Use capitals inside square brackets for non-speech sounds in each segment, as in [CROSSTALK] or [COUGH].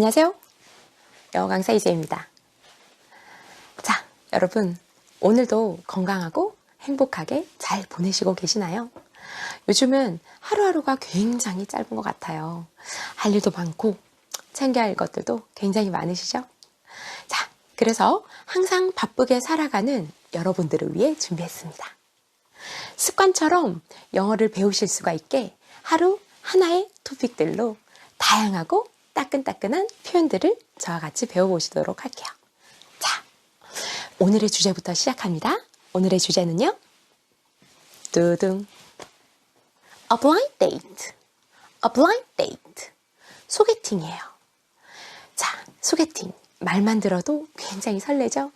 안녕하세요. 영어 강사 이재입니다. 자, 여러분, 오늘도 건강하고 행복하게 잘 보내시고 계시나요? 요즘은 하루하루가 굉장히 짧은 것 같아요. 할 일도 많고, 챙겨야 할 것들도 굉장히 많으시죠? 자, 그래서 항상 바쁘게 살아가는 여러분들을 위해 준비했습니다. 습관처럼 영어를 배우실 수가 있게 하루 하나의 토픽들로 다양하고 따끈따끈한 표현들을 저와 같이 배워보시도록 할게요. 자, 오늘의 주제부터 시작합니다. 오늘의 주제는요. 두둥. A blind date. A blind date. 소개팅이에요. 자, 소개팅. 말만 들어도 굉장히 설레죠?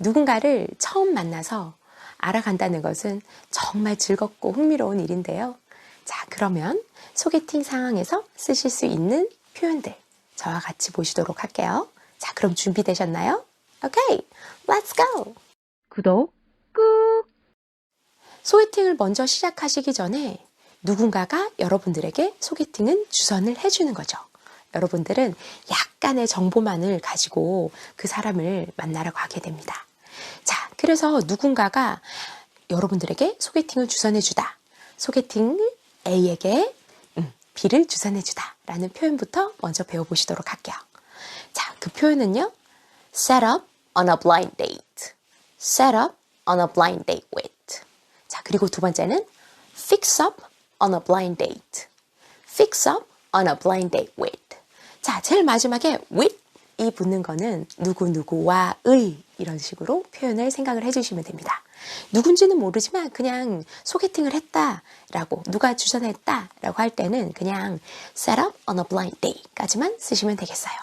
누군가를 처음 만나서 알아간다는 것은 정말 즐겁고 흥미로운 일인데요. 자, 그러면 소개팅 상황에서 쓰실 수 있는 표현들 저와 같이 보시도록 할게요. 자, 그럼 준비되셨나요? 오케이, let's go! 구독 꾹! 소개팅을 먼저 시작하시기 전에 누군가가 여러분들에게 소개팅은 주선을 해주는 거죠. 여러분들은 약간의 정보만을 가지고 그 사람을 만나러 가게 됩니다. 자, 그래서 누군가가 여러분들에게 소개팅을 주선해주다. 소개팅을 A에게 음, B를 주선해주다. 라는 표현부터 먼저 배워보시도록 할게요. 자, 그 표현은요. set up on a blind date. set up on a blind date with. 자, 그리고 두 번째는 fix up on a blind date. fix up on a blind date with. 자, 제일 마지막에 with 이 붙는 거는 누구누구와 의 이런 식으로 표현을 생각을 해주시면 됩니다. 누군지는 모르지만 그냥 소개팅을 했다라고 누가 주선했다라고 할 때는 그냥 set up on a blind date까지만 쓰시면 되겠어요.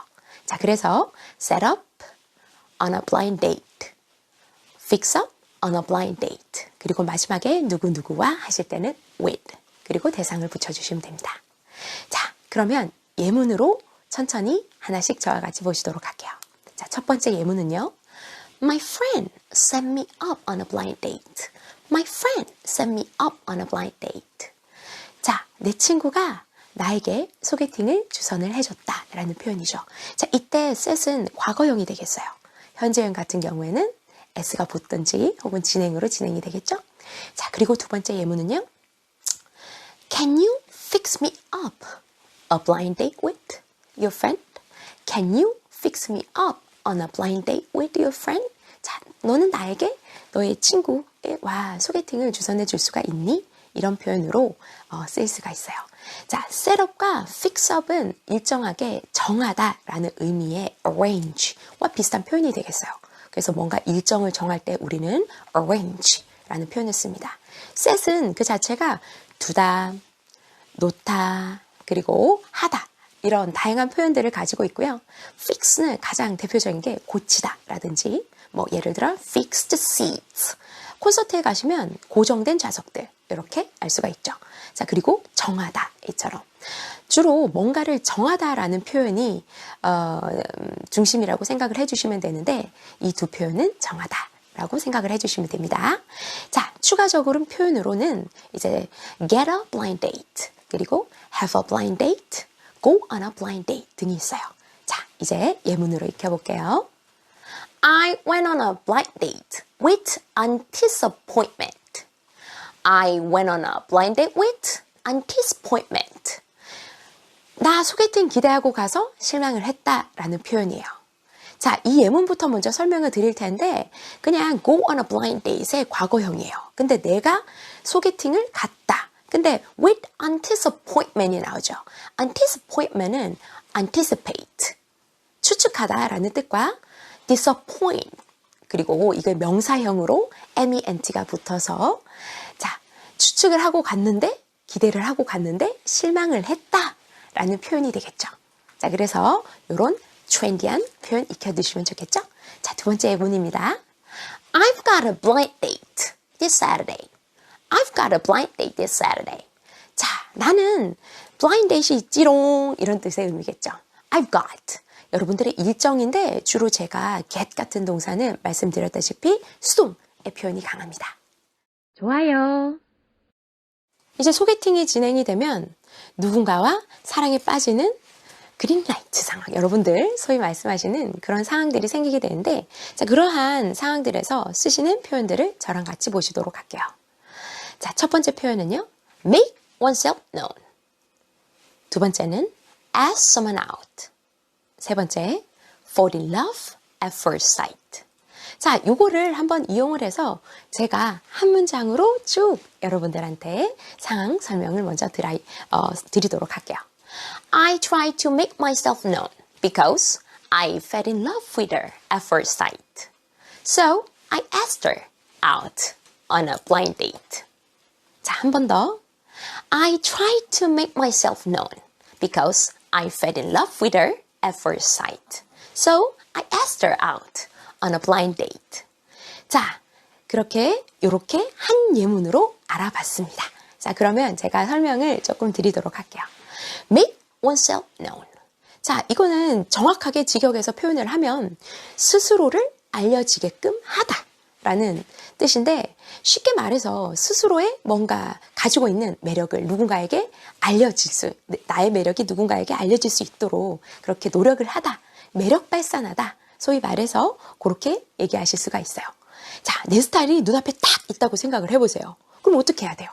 자, 그래서 set up on a blind date, fix up on a blind date 그리고 마지막에 누구누구와 하실 때는 with 그리고 대상을 붙여주시면 됩니다. 자, 그러면 예문으로 천천히 하나씩 저와 같이 보시도록 할게요. 자, 첫 번째 예문은요. My friend set me up on a blind date. My friend set me up on a blind date. 자, 내 친구가 나에게 소개팅을 주선을 해줬다. 라는 표현이죠. 자, 이때 set은 과거형이 되겠어요. 현재형 같은 경우에는 s가 붙든지 혹은 진행으로 진행이 되겠죠. 자, 그리고 두 번째 예문은요. Can you fix me up a blind date with your friend? Can you fix me up on a blind date with your friend? 자, 너는 나에게 너의 친구와 소개팅을 주선해 줄 수가 있니? 이런 표현으로 어, 쓰일 수가 있어요. 자, setup과 fixup은 일정하게 정하다라는 의미의 arrange와 비슷한 표현이 되겠어요. 그래서 뭔가 일정을 정할 때 우리는 arrange라는 표현을 씁니다. set은 그 자체가 두다, 놓다, 그리고 하다 이런 다양한 표현들을 가지고 있고요. fix는 가장 대표적인 게 고치다 라든지 뭐 예를 들어 fixed seats 콘서트에 가시면 고정된 좌석들 이렇게 알 수가 있죠. 자 그리고 정하다 이처럼 주로 뭔가를 정하다라는 표현이 어, 중심이라고 생각을 해주시면 되는데 이 두 표현은 정하다. 라고 생각을 해주시면 됩니다. 자, 추가적으로 표현으로는 이제 get a blind date 그리고 have a blind date go on a blind date 등이 있어요. 자, 이제 예문으로 익혀볼게요. I went on a blind date with anticipation. I went on a blind date with anticipation. 나 소개팅 기대하고 가서 실망을 했다라는 표현이에요. 자, 이 예문부터 먼저 설명을 드릴 텐데 그냥 go on a blind date의 과거형이에요. 근데 내가 소개팅을 갔다. 근데 with anticipament이 나오죠. anticipament은 anticipate, 추측하다라는 뜻과 disappoint, 그리고 이게 명사형으로 ment가 붙어서 자 추측을 하고 갔는데 기대를 하고 갔는데 실망을 했다라는 표현이 되겠죠. 자 그래서 이런 트렌디한 표현 익혀두시면 좋겠죠. 자두 번째 예문입니다. I've got a blind date this Saturday. I've got a blind date this Saturday. 자, 나는 blind date이 있지롱 이런 뜻의 의미겠죠. I've got. 여러분들의 일정인데 주로 제가 get 같은 동사는 말씀드렸다시피 수동의 표현이 강합니다. 좋아요. 이제 소개팅이 진행이 되면 누군가와 사랑에 빠지는 그린라이트 상황, 여러분들 소위 말씀하시는 그런 상황들이 생기게 되는데, 자, 그러한 상황들에서 쓰시는 표현들을 저랑 같이 보시도록 할게요. 자, 첫 번째 표현은요, make oneself known. 두 번째는 ask someone out. 세 번째, fall in love at first sight. 자, 요거를 한번 이용을 해서 제가 한 문장으로 쭉 여러분들한테 상황 설명을 먼저 드라이, 어, 드리도록 할게요. I tried to make myself known because I fell in love with her at first sight. So I asked her out on a blind date. 자, 한 번 더. I tried to make myself known because I fell in love with her at first sight. So I asked her out on a blind date. 자, 그렇게 요렇게 한 예문으로 알아봤습니다. 자, 그러면 제가 설명을 조금 드리도록 할게요. Make oneself known. 자, 이거는 정확하게 직역해서 표현을 하면 스스로를 알려지게끔 하다. 라는 뜻인데 쉽게 말해서 스스로의 뭔가 가지고 있는 매력을 누군가에게 알려질 수, 나의 매력이 누군가에게 알려질 수 있도록 그렇게 노력을 하다. 매력 발산하다. 소위 말해서 그렇게 얘기하실 수가 있어요. 자, 내 스타일이 눈앞에 딱 있다고 생각을 해보세요. 그럼 어떻게 해야 돼요?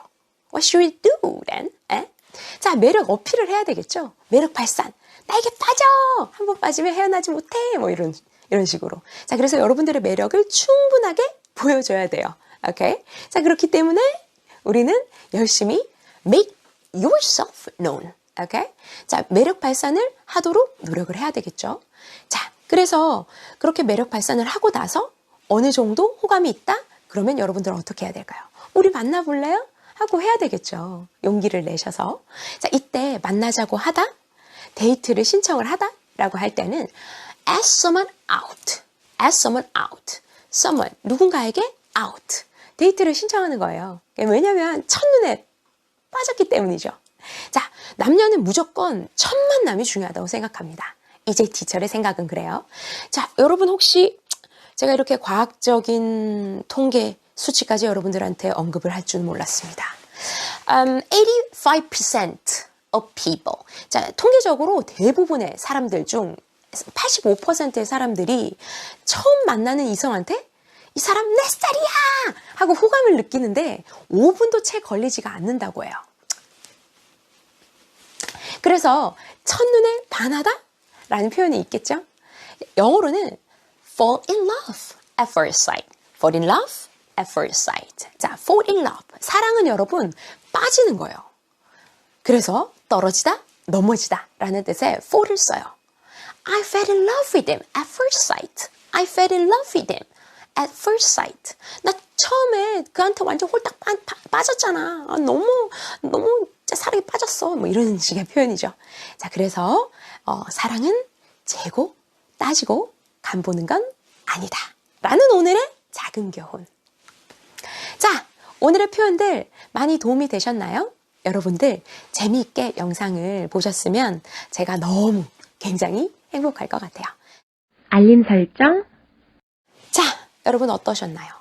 What should we do then? 에? 자, 매력 어필을 해야 되겠죠? 매력 발산. 나에게 빠져! 한 번 빠지면 헤어나지 못해! 뭐 이런, 이런 식으로. 자, 그래서 여러분들의 매력을 충분하게 보여줘야 돼요. 오케이? 자, 그렇기 때문에 우리는 열심히 make yourself known. 오케이? 자, 매력 발산을 하도록 노력을 해야 되겠죠? 자, 그래서 그렇게 매력 발산을 하고 나서 어느 정도 호감이 있다? 그러면 여러분들은 어떻게 해야 될까요? 우리 만나볼래요? 하고 해야 되겠죠. 용기를 내셔서. 자, 이때 만나자고 하다? 데이트를 신청을 하다? 라고 할 때는 ask someone out. ask someone out. Someone, 누군가에게 out. 데이트를 신청하는 거예요. 왜냐면 첫눈에 빠졌기 때문이죠. 자, 남녀는 무조건 첫 만남이 중요하다고 생각합니다. 이제 티처의 생각은 그래요. 자, 여러분 혹시 제가 이렇게 과학적인 통계 수치까지 여러분들한테 언급을 할 줄 몰랐습니다. Um, 85% of people. 자, 통계적으로 대부분의 사람들 중 85%의 사람들이 처음 만나는 이성한테 이 사람 내 스타일이야! 하고 호감을 느끼는데 5분도 채 걸리지가 않는다고 해요. 그래서 첫눈에 반하다? 라는 표현이 있겠죠? 영어로는 fall in love at first sight. fall in love at first sight. 자, fall in love. 사랑은 여러분 빠지는 거예요. 그래서 떨어지다, 넘어지다 라는 뜻의 fall을 써요. I fell in love with him at first sight. I fell in love with him at first sight. 나 처음에 그한테 완전 홀딱 빠, 빠 졌잖아 아, 너무 너무 사랑에 빠졌어. 뭐 이런 [LAUGHS] 식의 표현이죠. 자, 그래서 어, 사랑은 재고 따지고 간 보는 건 아니다. 라는 오늘의 작은 교훈. 자, 오늘의 표현들 많이 도움이 되셨나요? 여러분들 재미있게 영상을 보셨으면 제가 너무 굉장히 행복할 것 같아요. 알림 설정, 자, 여러분 어떠셨나요?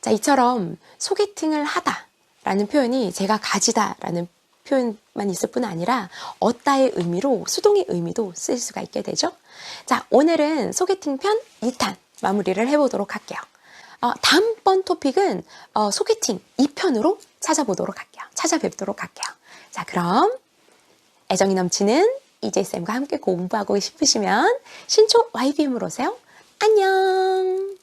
자, 이처럼 소개팅을 하다 라는 표현이 제가 가지다 라는 표현만 있을 뿐 아니라 어따의 의미로 수동의 의미도 쓸 수가 있게 되죠. 자, 오늘은 소개팅 편 2탄 마무리를 해보도록 할게요. 어, 다음번 토픽은 어, 소개팅 2편으로 찾아보도록 할게요. 찾아뵙도록 할게요. 자, 그럼 애정이 넘치는 이재쌤과 함께 공부하고 싶으시면 신촌 YBM으로 오세요. 안녕!